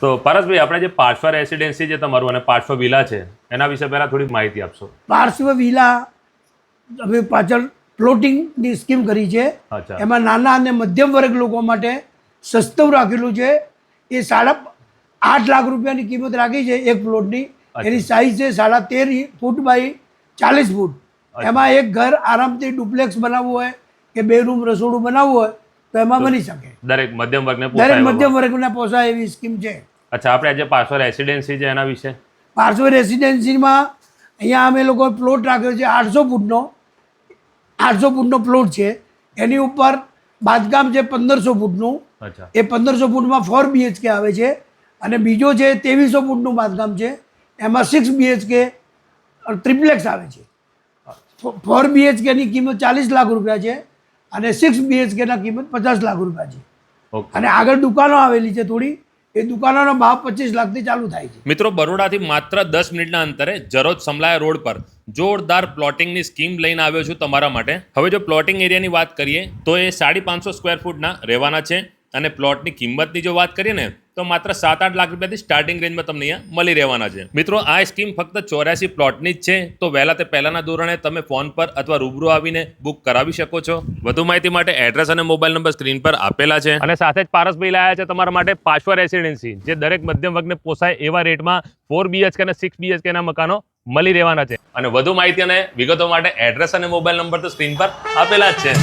તો પારસભાઈ આપણે જે પાર્શ્વ રેસિડેન્સી જે તમારું અને પાર્શ્વ વિલા છે એના વિશે પહેલાં થોડી માહિતી આપશો? પાર્શ્વ વિલા અમે પાછળ પ્લોટિંગની સ્કીમ કરી છે. એમાં નાના અને મધ્યમ વર્ગ લોકો માટે સસ્તું રાખેલું છે. એ સાડા આઠ લાખ રૂપિયાની કિંમત રાખી છે એક પ્લોટની. એની સાઈઝ છે સાડા તેર ફૂટ બાય ચાલીસ ફૂટ. એમાં એક ઘર આરામથી ડુપ્લેક્સ બનાવવું હોય કે બે રૂમ રસોડું બનાવવું હોય તો એમાં બની શકે. દરેક મધ્યમ વર્ગને દરેક મધ્યમ વર્ગને પોસાય એવી સ્કીમ છે. અચ્છા આપણે આજે પાર્શ્વ રેસિડેન્સી છે એના વિશે? પાર્શ્વ રેસિડેન્સીમાં અહીંયા અમે લોકો પ્લોટ રાખ્યો છે આઠસો ફૂટનો. આઠસો ફૂટનો પ્લોટ છે. એની ઉપર બાંધકામ છે પંદરસો ફૂટનું. અચ્છા. એ પંદરસો ફૂટમાં ફોર બીએચકે આવે છે. અને બીજો છે ત્રેવીસો ફૂટનું બાંધકામ છે. એમાં સિક્સ બીએચકે ટ્રિપ્લેક્સ આવે છે. ફોર બીએચકેની કિંમત ચાલીસ લાખ રૂપિયા છે. અને સિક્સ બીએચકેના કિંમત પચાસ લાખ રૂપિયા છે. અને આગળ દુકાનો આવેલી છે થોડી. એ દુકાનોનો ભાવ પચીસ લાખથી ચાલુ થાય છે. મિત્રો બરોડાથી માત્ર દસ મિનિટના અંતરે જરોજ સમલાયા રોડ પર જોરદાર પ્લોટિંગની સ્કીમ લઈને આવ્યો છું તમારા માટે. હવે જો પ્લોટિંગ એરિયાની વાત કરીએ તો એ સાડી પાંચસો સ્ક્વેર ફૂટના રહેવાના છે. અને પ્લોટની કિંમતની જો વાત કરીએ ને તો માત્ર સાત આઠ લાખ રૂપિયાથી સ્ટાર્ટિંગ રેન્જમાં તમને અહીંયા મળી રહેવાના છે. મિત્રો આ સ્કીમ ફક્ત ચોર્યાસી પ્લોટની જ છે. તો વહેલા તે પહેલાના ધોરણે તમે ફોન પર અથવા રૂબરૂ આવીને બુક કરાવી શકો છો. વધુ માહિતી માટે એડ્રેસ અને મોબાઈલ નંબર સ્ક્રીન પર આપેલા છે. અને સાથે જ પારસભાઈ લાયા છે તમારા માટે પાશ્વ રેસિડેન્સી જે દરેક મધ્યમ વર્ગને પોસાય એવા રેટમાં ફોર બીએચકે અને સિક્સ બીએચકેના મકાનો મળી રહેવાના છે. અને વધુ માહિતી અને વિગતો માટે એડ્રેસ અને મોબાઈલ નંબર તો સ્ક્રીન પર આપેલા જ છે.